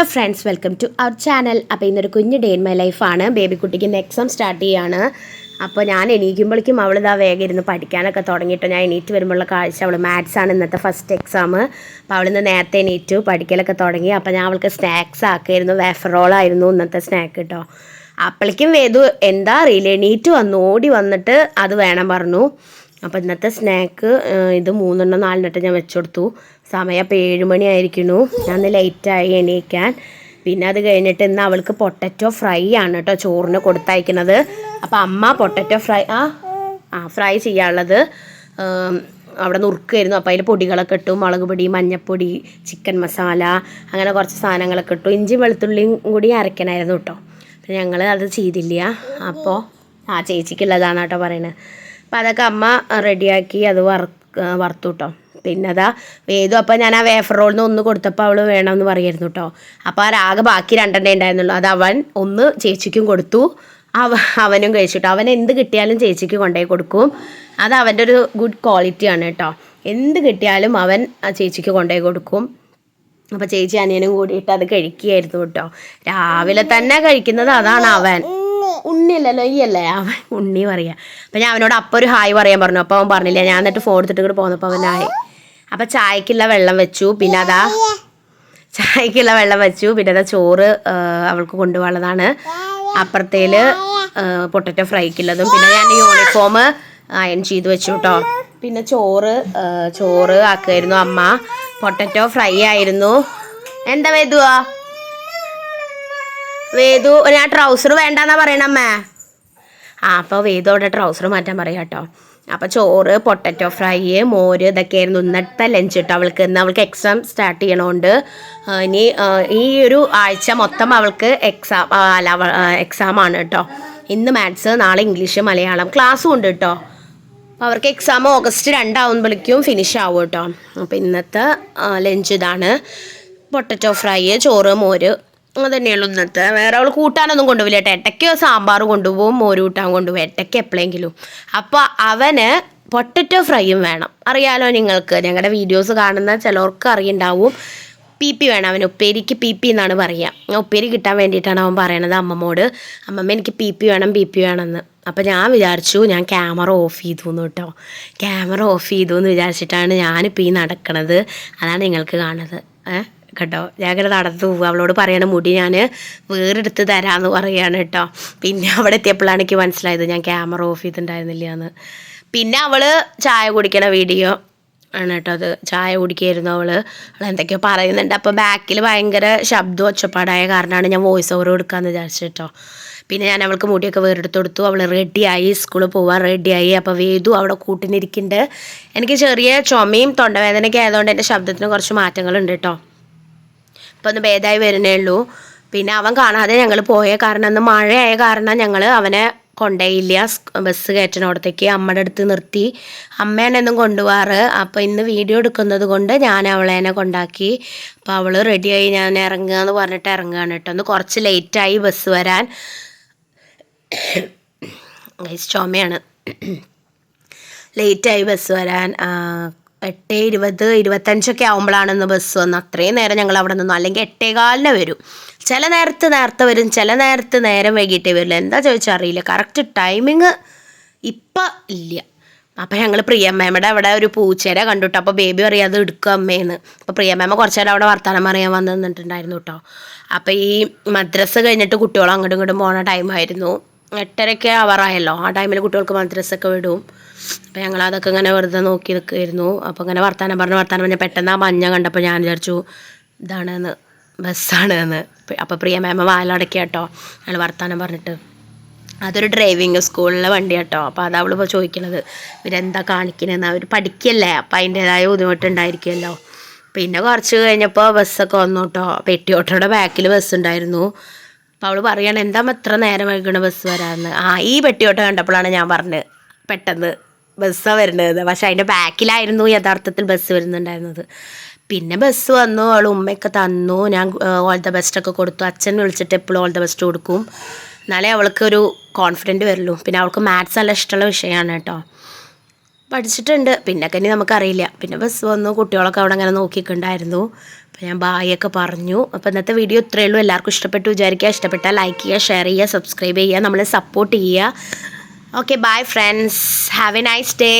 Hello friends welcome to our channel അപ്പോൾ ഇന്നൊരു കുഞ്ഞ് ഡേ ഇൻ മൈ ലൈഫാണ് ബേബിക്കുട്ടിക്ക് ഇന്ന് എക്സാം സ്റ്റാർട്ട് ചെയ്യാണ്. അപ്പോൾ ഞാൻ എണീക്കുമ്പോഴേക്കും അവൾ ഇതാ വേഗം ഇരുന്ന് പഠിക്കാനൊക്കെ തുടങ്ങിയിട്ട് ഞാൻ എണീറ്റ് വരുമ്പോഴുള്ള കാഴ്ച അവൾ മാത്സ് ആണ് ഇന്നത്തെ ഫസ്റ്റ് എക്സാം അപ്പോൾ അവളിന്ന് നേരത്തെ എണീറ്റു പഠിക്കലൊക്കെ തുടങ്ങി. അപ്പോൾ ഞാൻ അവൾക്ക് സ്നാക്സ് ആക്കിയിരുന്നു. വേഫറോളായിരുന്നു ഇന്നത്തെ സ്നാക്ക് കേട്ടോ അപ്പോഴേക്കും വേദു എന്താ അറിയില്ല. എണീറ്റ് വന്നു. ഓടി വന്നിട്ട് അത് വേണം പറഞ്ഞു. അപ്പോൾ ഇന്നത്തെ സ്നാക്ക് ഇത് മൂന്നെണ്ണം നാലെണ്ണിട്ട് ഞാൻ വെച്ചുകൊടുത്തു സമയം അപ്പോൾ ഏഴ് മണിയായിരിക്കുന്നു ഞാൻ ലേറ്റായി എണീക്കാൻ. പിന്നെ അത് കഴിഞ്ഞിട്ട് ഇന്ന് അവൾക്ക് പൊട്ടറ്റോ ഫ്രൈ ആണ് കേട്ടോ ചോറിന് കൊടുത്തയക്കുന്നത്. അപ്പോൾ അമ്മ പൊട്ടറ്റോ ഫ്രൈ ആ ആ ഫ്രൈ ചെയ്യാനുള്ളത്. അവിടെ നുറുക്കായിരുന്നു. അപ്പോൾ അതിൽ പൊടികളൊക്കെ ഇട്ടു. മുളക് പൊടി മഞ്ഞൾപ്പൊടി ചിക്കൻ മസാല അങ്ങനെ കുറച്ച് സാധനങ്ങളൊക്കെ ഇട്ടു. ഇഞ്ചി വെളുത്തുള്ളിയും കൂടി അരയ്ക്കണമായിരുന്നു കേട്ടോ. അപ്പം ഞങ്ങൾ അത് ചെയ്തില്ല. അപ്പോൾ ആ ചേച്ചിക്കുള്ളതാണ് കേട്ടോ പറയണത് അപ്പം അതൊക്കെ അമ്മ റെഡിയാക്കി അത് വറു വറുത്തു കേട്ടോ. പിന്നെ അതാ വേദു അപ്പം ഞാൻ ആ വേഫർ റോളിന് ഒന്ന് കൊടുത്തപ്പോൾ അവൾ വേണമെന്ന് പറയായിരുന്നു കേട്ടോ അപ്പോൾ ആ രാഗ ബാക്കി രണ്ടെണ്ണേ ഉണ്ടായിരുന്നുള്ളൂ. അത് അവൻ ഒന്ന് ചേച്ചിക്കും കൊടുത്തു. അവ അവനും കഴിച്ചിട്ടോ അവൻ എന്ത് കിട്ടിയാലും ചേച്ചിക്ക് കൊണ്ടുപോയി കൊടുക്കും. അത് അവന്റെ ഒരു ഗുഡ് ക്വാളിറ്റിയാണ് കേട്ടോ എന്ത് കിട്ടിയാലും അവൻ ആ ചേച്ചിക്ക് കൊണ്ടുപോയി കൊടുക്കും. അപ്പോൾ ചേച്ചി അനിയനും കൂടിയിട്ട് അത് കഴിക്കുകയായിരുന്നു കേട്ടോ രാവിലെ തന്നെ കഴിക്കുന്നത് അതാണ് അവൻ. ഉണ്ണിയല്ലല്ലോ ഈ അല്ലേ അവൻ ഉണ്ണി പറയാ. അപ്പം ഞാൻ അവനോട് അപ്പം ഒരു ഹായ് പറയാൻ പറഞ്ഞു. അപ്പോൾ അവൻ പറഞ്ഞില്ല ഞാൻ എന്നിട്ട് ഫോൺ എടുത്തിട്ട് ഇങ്ങോട്ട് പോന്നപ്പോൾ അവൻ ഹായ് അപ്പം ചായക്കുള്ള വെള്ളം വെച്ചു. പിന്നെ അതാ ചായക്കുള്ള വെള്ളം വെച്ചു. പിന്നെ അതാ ചോറ് അവൾക്ക് കൊണ്ടുപോകാനുള്ളതാണ്. അപ്പുറത്തേൽ പൊട്ടറ്റോ ഫ്രൈക്കുള്ളതും. പിന്നെ ഞാൻ യൂണിഫോം അയൺ ചെയ്ത് വെച്ചു കേട്ടോ പിന്നെ ചോറ് ചോറ് ആക്കുമായിരുന്നു അമ്മ. പൊട്ടറ്റോ ഫ്രൈ ആയിരുന്നു. എന്താ വേദുവാ വേദു ഞാൻ ട്രൗസർ വേണ്ടെന്നാ പറയണമ്മേ ആ അപ്പോൾ വേദു അവിടെ ട്രൗസർ മാറ്റാൻ പറയാം കേട്ടോ അപ്പോൾ ചോറ് പൊട്ടറ്റോ ഫ്രൈ മോര് ഇതൊക്കെയായിരുന്നു ഇന്നത്തെ ലഞ്ച് കേട്ടോ അവൾക്ക് ഇന്ന് അവൾക്ക് എക്സാം സ്റ്റാർട്ട് ചെയ്യണോണ്ട്. ഇനി ഈ ഒരു ആഴ്ച മൊത്തം അവൾക്ക് എക്സാം അല്ല എക്സാമാണ് കേട്ടോ ഇന്ന് മാത്സ് നാളെ ഇംഗ്ലീഷ് മലയാളം ക്ലാസ്സും ഉണ്ട് കേട്ടോ അവർക്ക് എക്സാം ഓഗസ്റ്റ് രണ്ടാവുമ്പോഴേക്കും ഫിനിഷ് ആവും കേട്ടോ അപ്പോൾ ഇന്നത്തെ ലഞ്ച് ഇതാണ്. പൊട്ടറ്റോ ഫ്രൈ ചോറ് മോര് അതന്നെയുള്ളൂ ഇന്നത്തെ. വേറെ അവൾ കൂട്ടാനൊന്നും കൊണ്ടുപോയില്ല കേട്ടോ. എട്ടയ്ക്കോ സാമ്പാർ കൊണ്ടുപോകും മോര് കൂട്ടാൻ കൊണ്ടുപോകും എട്ടയ്ക്ക് എപ്പോഴെങ്കിലും അപ്പോൾ അവന് പൊട്ടറ്റോ ഫ്രൈയും വേണം. അറിയാലോ നിങ്ങൾക്ക്. ഞങ്ങളുടെ വീഡിയോസ് കാണുന്ന ചിലർക്ക് അറിയുണ്ടാവും. പി പി വേണം അവൻ ഉപ്പേരിക്ക് പി പി എന്നാണ് പറയുക ഉപ്പേരി കിട്ടാൻ വേണ്ടിയിട്ടാണ് അവൻ പറയണത് അമ്മമ്മോട്. അമ്മമ്മ എനിക്ക് പി പി വേണം പി പി വേണമെന്ന്. അപ്പോൾ ഞാൻ വിചാരിച്ചു ഞാൻ ക്യാമറ ഓഫ് ചെയ്തു എന്ന് കേട്ടോ. ക്യാമറ ഓഫ് ചെയ്തു എന്ന് വിചാരിച്ചിട്ടാണ് ഞാനിപ്പോൾ ഈ നടക്കണത്. അതാണ് നിങ്ങൾക്ക് കാണുന്നത്. ഏഹ് കേട്ടോ ഞാൻ ഇങ്ങനെ നടന്നു പോകും അവളോട് പറയണ മുടി ഞാൻ വേറെടുത്ത് തരാമെന്ന് പറയാണ് കേട്ടോ. പിന്നെ അവിടെ എത്തിയപ്പോഴാണ് എനിക്ക് മനസ്സിലായത് ഞാൻ ക്യാമറ ഓഫ് ചെയ്തിട്ടുണ്ടായിരുന്നില്ല എന്ന് പിന്നെ അവൾ ചായ കുടിക്കണ വീഡിയോ ആണ് കേട്ടോ അത്. ചായ കുടിക്കായിരുന്നു അവൾ അവൾ എന്തൊക്കെയോ പറയുന്നുണ്ട്. അപ്പോൾ ബാക്കിൽ ഭയങ്കര ശബ്ദം ഒച്ചപ്പാടായ കാരണമാണ് ഞാൻ വോയിസ് ഓവർ കൊടുക്കാമെന്ന് വിചാരിച്ചു കേട്ടോ. പിന്നെ ഞാൻ അവൾക്ക് മുടിയൊക്കെ വേറെടുത്ത് കൊടുത്തു. അവൾ റെഡിയായി സ്കൂളിൽ പോവാൻ റെഡിയായി അപ്പോൾ വേദു അവിടെ കൂട്ടിനിരിക്കുന്നുണ്ട്. എനിക്ക് ചെറിയ ചുമയും തൊണ്ടവേദനയൊക്കെ ആയതുകൊണ്ട് എന്റെ ശബ്ദത്തിന് കുറച്ച് മാറ്റങ്ങളുണ്ട് കേട്ടോ. ഇപ്പോൾ ഒന്ന് ഭേദമായി വരുന്നേ ഉള്ളൂ. പിന്നെ അവൻ കാണാതെ ഞങ്ങൾ പോയ കാരണം അന്ന് മഴയായ കാരണം ഞങ്ങൾ അവനെ കൊണ്ടുപോയില്ല ബസ് കയറ്റണോടത്തേക്ക് അമ്മയുടെ അടുത്ത് നിർത്തി. അമ്മയാണ് എന്നും കൊണ്ടുപോകാറ് അപ്പോൾ ഇന്ന് വീഡിയോ എടുക്കുന്നത് കൊണ്ട് ഞാൻ അവളേനെ കൊണ്ടാക്കി. അപ്പോൾ അവൾ റെഡിയായി ഞാൻ ഇറങ്ങുക എന്ന് പറഞ്ഞിട്ട് ഇറങ്ങുകയാണ് കേട്ടോ. ഒന്ന് കുറച്ച് ലേറ്റായി ബസ് വരാൻ. ചുമയാണ്. ലേറ്റായി ബസ് വരാൻ. എട്ട് ഇരുപത് ഇരുപത്തഞ്ചൊക്കെ ആകുമ്പോഴാണെന്ന് ബസ് വന്ന്. അത്രയും നേരം ഞങ്ങൾ അവിടെ നിന്നു. അല്ലെങ്കിൽ എട്ടേകാലിന് വരും. ചില നേരത്ത് നേരത്തെ വരും ചില നേരത്ത് നേരം വൈകിട്ടേ വരില്ല. എന്താ ചോദിച്ചാൽ അറിയില്ല. കറക്റ്റ് ടൈമിങ് ഇപ്പം ഇല്ല. അപ്പം ഞങ്ങൾ പ്രിയമ്മയുടെ അവിടെ ഒരു പൂച്ചേരെ കണ്ടുട്ടോ അപ്പോൾ ബേബി പറയാതെ അത് എടുക്കുക അമ്മേന്ന്. അപ്പോൾ പ്രിയമ്മ കുറച്ച് നേരം അവിടെ വർത്തമാനം പറയാൻ വന്നിട്ടുണ്ടായിരുന്നു കേട്ടോ അപ്പോൾ ഈ മദ്രസ കഴിഞ്ഞിട്ട് കുട്ടികൾ അങ്ങോട്ടും ഇങ്ങോട്ടും പോണ ടൈമായിരുന്നു എട്ടരയ്ക്ക് ആവാറായല്ലോ. ആ ടൈമിൽ കുട്ടികൾക്ക് മദ്രസൊക്കെ വിടും. അപ്പോൾ ഞങ്ങൾ അതൊക്കെ ഇങ്ങനെ വെറുതെ നോക്കി നിൽക്കുമായിരുന്നു അപ്പോൾ ഇങ്ങനെ വർത്താനം പറഞ്ഞ് വർത്താനം പറഞ്ഞ് പെട്ടെന്ന് ആ മഞ്ഞ കണ്ടപ്പോൾ ഞാൻ വിചാരിച്ചു ഇതാണെന്ന് ബസ്സാണ് എന്ന് അപ്പോൾ പ്രിയ മാമ വാലടക്കി കേട്ടോ ഞങ്ങൾ വർത്താനം പറഞ്ഞിട്ട് അതൊരു ഡ്രൈവിങ് സ്കൂളിലെ വണ്ടി കേട്ടോ അപ്പോൾ അത് അവളിപ്പോൾ ചോദിക്കണത്. ഇവരെന്താ കാണിക്കണതെന്ന് അവർ പഠിക്കല്ലേ അപ്പം അതിന്റേതായ ബുദ്ധിമുട്ടുണ്ടായിരിക്കുമല്ലോ പിന്നെ കുറച്ച് കഴിഞ്ഞപ്പോൾ ബസ്സൊക്കെ വന്നു കേട്ടോ പെട്ടി ഓട്ടോയുടെ ബാക്കിൽ ബസ് ഉണ്ടായിരുന്നു അപ്പോൾ അവൾ പറയാണ് എന്താ എത്ര നേരം വൈകണ ബസ് വരാമെന്ന് ആ ഈ പെട്ടിയോട്ടം കണ്ടപ്പോഴാണ് ഞാൻ പറഞ്ഞത് പെട്ടെന്ന് ബസ്സാണ് വരുന്നത്. പക്ഷെ അതിന്റെ ബാക്കിലായിരുന്നു യഥാർത്ഥത്തിൽ ബസ് വരുന്നുണ്ടായിരുന്നത്. പിന്നെ ബസ് വന്നു അവൾ ഉമ്മയൊക്കെ തന്നു. ഞാൻ ഓൾ ദ ബെസ്റ്റൊക്കെ കൊടുത്തു. അച്ഛൻ വിളിച്ചിട്ട് എപ്പോഴും ഓൾ ദ ബെസ്റ്റ് കൊടുക്കും. എന്നാലേ അവൾക്ക് ഒരു കോൺഫിഡന്റ് വരുള്ളൂ. പിന്നെ അവൾക്ക് മാത്സ് നല്ല ഇഷ്ടമുള്ള വിഷയമാണ് കേട്ടോ. പഠിച്ചിട്ടുണ്ട്. പിന്നെ ഇനി നമുക്കറിയില്ല. പിന്നെ ബസ് വന്നു കുട്ടികളൊക്കെ അവിടെ അങ്ങനെ നോക്കിയിട്ടുണ്ടായിരുന്നു. അപ്പോൾ ഞാൻ ബായൊക്കെ പറഞ്ഞു. അപ്പോൾ ഇന്നത്തെ വീഡിയോ ഇത്രയേ ഉള്ളൂ. എല്ലാവർക്കും ഇഷ്ടപ്പെട്ടു വിചാരിക്കുക. ഇഷ്ടപ്പെട്ടാൽ ലൈക്ക് ചെയ്യുക ഷെയർ ചെയ്യുക സബ്സ്ക്രൈബ് ചെയ്യുക നമ്മളെ സപ്പോർട്ട് ചെയ്യുക. Okay bye friends have a nice day